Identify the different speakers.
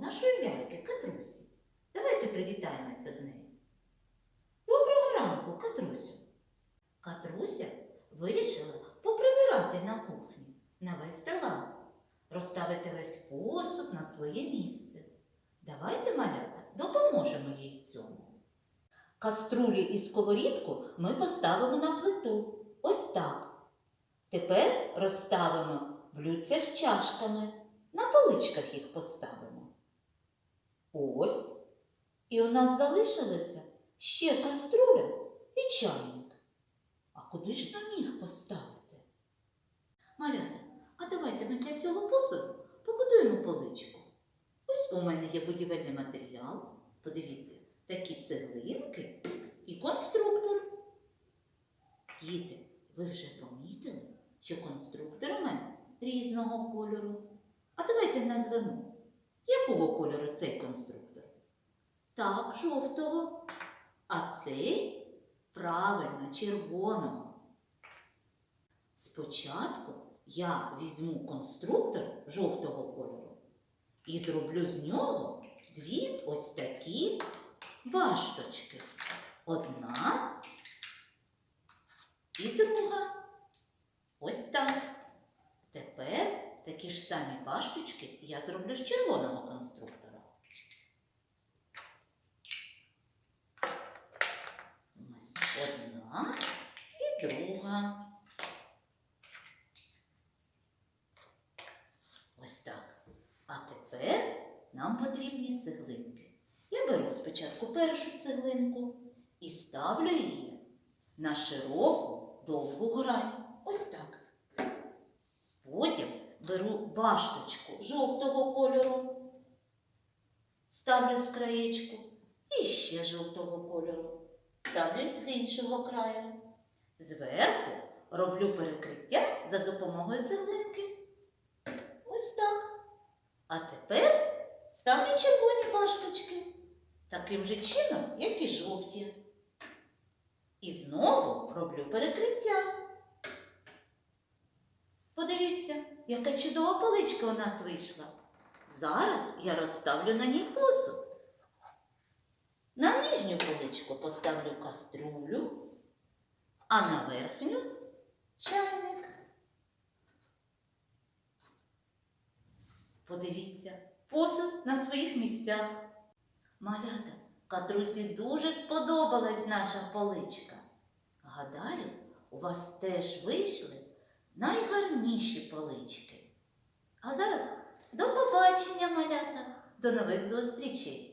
Speaker 1: нашої ляльки Катрусі. Давайте привітаємося з нею. Доброго ранку, Катрусю. Катруся вирішила поприбирати на кухні, навести лад, розставити весь посуд на своє місце. Давайте, малята, допоможемо їй в цьому. Каструлі і сковорідку ми поставимо на плиту. Ось так. Тепер розставимо блюдця з чашками. На поличках їх поставимо. Ось. І у нас залишилося ще каструля і чайник. А куди ж нам їх поставити? Малята, а давайте ми для цього посуду побудуємо поличку. Ось у мене є будівельний матеріал. Подивіться, такі цеглинки і конструктор. Діти, ви вже помітили, що конструктор у мене різного кольору. А давайте назвемо, якого кольору цей конструктор? Так, жовтого. А цей правильно червоного. Спочатку я візьму конструктор жовтого кольору і зроблю з нього дві ось такі башточки. Одна і друга. Ось так. Самі башточки я зроблю з червоного конструктора. Ось одна і друга. Ось так. А тепер нам потрібні цеглинки. Я беру спочатку першу цеглинку і ставлю її на широку довгу грань. Ось так. Беру башточку жовтого кольору, ставлю з краєчку і ще жовтого кольору. Ставлю з іншого краю. Зверху роблю перекриття за допомогою цеглинки. Ось так. А тепер ставлю червоні башточки. Таким же чином, як і жовті. І знову роблю перекриття. Подивіться, яка чудова поличка у нас вийшла. Зараз я розставлю на ній посуд. На нижню поличку поставлю каструлю, а на верхню чайник. Подивіться, посуд на своїх місцях. Малята, Катрусі дуже сподобалась наша поличка. Гадаю, у вас теж вийшли найгарніші полички. А зараз до побачення, малята, до нових зустрічей!